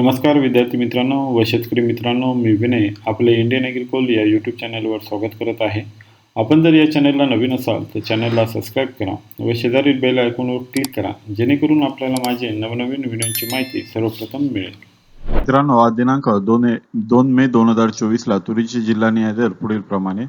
नमस्कार विद्यार्थी मित्रांनो व शेतकरी मित्रांनो मी विनय आपले इंडियन ॲग्रिकोल या यूट्यूब चॅनलवर स्वागत करत आहे. आपण जर या चॅनलला नवीन असाल तर चॅनलला सबस्क्राईब करा व शेजारील बेल आयकॉनवर क्लिक करा जेणेकरून आपल्याला माझे नवनवीन व्हिडिओची माहिती सर्वप्रथम मिळेल. मित्रांनो आज दिनांक दोन ए- दोन मे दोन हजार चोवीसला तुरीची जिल्हा न्याय दर पुढील प्रमाणे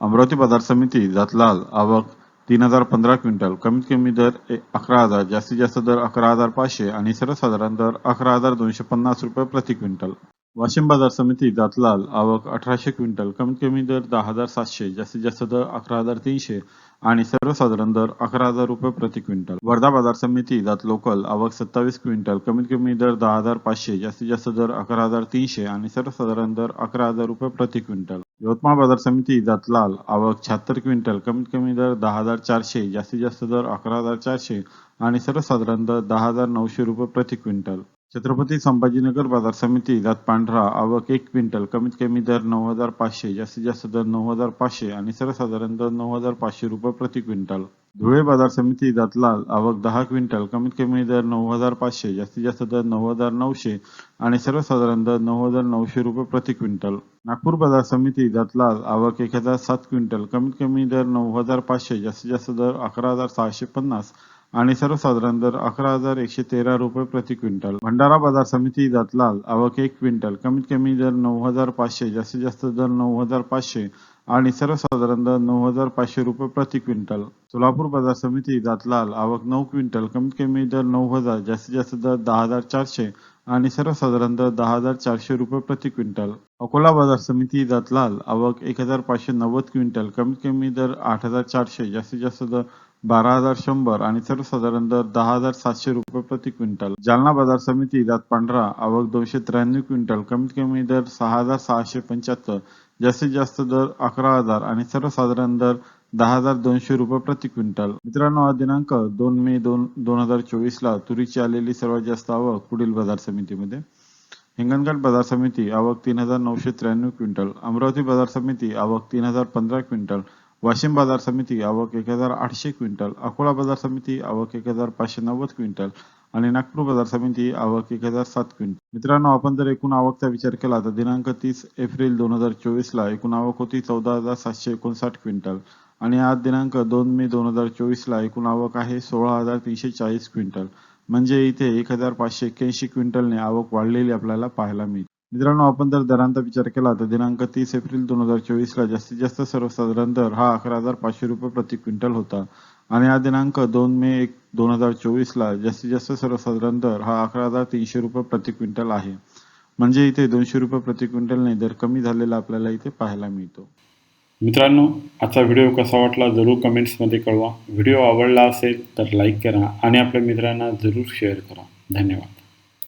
अमरावती बाजार समिती जातलाल आवक तीन हजार पंधरा क्विंटल. कमीत कमी दर अकरा हजार जास्तीत जास्त दर अकरा हजार पाचशे आणि सर्वसाधारण दर अकरा हजार दोनशे पन्नास रुपये प्रति क्विंटल. वाशिम बाजार समिती दातलाल आवक अठराशे क्विंटल. कमीत कमी दर दहा हजार सातशे जास्तीत जास्त दर अकरा हजार तीनशे आणि सर्वसाधारण दर अकरा हजार रुपये प्रति क्विंटल. वर्धा बाजार समिती जात लोकल आवक सत्तावीस क्विंटल. कमीत कमी दर दहा हजार पाचशे जास्तीत जास्त दर अकरा हजार तीनशे आणि सर्वसाधारण दर अकरा हजार रुपये प्रति क्विंटल. यवतमाळ बाजार समिती जात लाल आवक शहात्तर क्विंटल कमीत कमी दर दहा हजार चारशे जास्तीत जास्त दर अकरा हजार चारशे आणि सर्वसाधारण दर दहा हजार नऊशे रुपये प्रति क्विंटल. छत्रपती संभाजीनगर बाजार समिती जात पांढरा आवक एक क्विंटल कमीत कमी दर नऊ हजार पाचशे जास्तीत जास्त दर नऊ हजार पाचशे आणि सर्वसाधारण दर नऊ हजार पाचशे रुपये प्रति क्विंटल. धुळे बाजार समिती जात लाल आवक दहा क्विंटल कमीत कमी दर नऊ हजार पाचशे जास्तीत जास्त दर नऊ हजार नऊशे आणि सर्वसाधारण दर नऊ हजार नऊशे रुपये प्रति क्विंटल. नागपूर बाजार समिती जात लाल आवक एक हजार सात क्विंटल कमीत कमी दर नऊ हजार पाचशे जास्तीत जास्त दर अकरा हजार सहाशे पन्नास आणि सर्वसाधारण दर अकरा हजार एकशे तेरा रुपये प्रति क्विंटल. भंडारा बाजार समिती जातलाल आवक एक क्विंटल. कमीत कमी दर नऊ हजार पाचशे जास्तीत जास्त दर नऊ हजार पाचशे आणि सर्वसाधारण दर नऊ हजार पाचशे रुपये प्रति क्विंटल. सोलापूर बाजार समिती जातलाल आवक नऊ क्विंटल. कमीत कमी दर नऊ हजार जास्तीत जास्त दर दहा हजार चारशे आणि सर्वसाधारणतः दर दहा हजार चारशे रुपये प्रति क्विंटल. अकोला बाजार समिती जातलाल आवक एक हजार पाचशे नव्वद क्विंटल. कमीत कमी दर आठ हजार चारशे जास्तीत जास्त दर बारा हजार शंभर आणि सर्वसाधारण दर दहा हजार सातशे रुपये प्रति क्विंटल. जालना बाजार समिती जात पांढरा आवक दोनशे त्र्याण्णव क्विंटल. कमीत कमी दर सहा हजार सहाशे पंच्याहत्तर जास्तीत जास्त दर अकरा हजार आणि सर्वसाधारण दर दहा हजार दोनशे रुपये प्रति क्विंटल. मित्रांनो आज दिनांक दोन मे दोन दोन हजार चोवीस ला तुरीची आलेली सर्वात जास्त आवक पुढील बाजार समितीमध्ये. हिंगणघाट बाजार समिती आवक तीन हजार नऊशे त्र्याण्णव क्विंटल. अमरावती बाजार समिती आवक तीन हजार पंधरा क्विंटल. वाशिम बाजार समिती आवक एक हजार आठशे क्विंटल. अकोला बाजार समिती आवक एक हजार पाचशे नव्वद क्विंटल. आणि नागपूर बाजार समिती आवक एक हजार सात क्विंटल. मित्रांनो आपण जर एकूण आवकचा विचार केला तर दिनांक तीस एप्रिल दोन हजार चोवीस ला एकूण आवक होती चौदा हजार सातशे एकोणसाठ क्विंटल. आणि आज दिनांक दोन मे दोन हजार चोवीस ला एकूण आवक आहे सोळा हजार तीनशे चाळीस क्विंटल. म्हणजे इथे एक हजार पाचशे एक्क्याऐंशी क्विंटलने आवक वाढलेली आपल्याला पाहायला मिळते. मित्रांनो आपण जर दरांचा विचार केला तर दिनांक तीस एप्रिल दोन हजार चोवीस ला जास्तीत जास्त सर्वसाधारण दर हा अकरा हजार पाचशे रुपये प्रति क्विंटल होता. आणि हा दिनांक दोन मे एक दोन हजार चोवीस ला जास्तीत जास्त सर्वसाधारण दर हा अकरा हजार तीनशे रुपये प्रति क्विंटल आहे. म्हणजे इथे दोनशे रुपये प्रति क्विंटलने दर कमी झालेला आपल्याला इथे पाहायला मिळतो. मित्रांनो आजचा व्हिडिओ कसा वाटला जरूर कमेंट्समध्ये कळवा. व्हिडिओ आवडला असेल तर लाईक करा आणि आपल्या मित्रांना जरूर शेअर करा. धन्यवाद.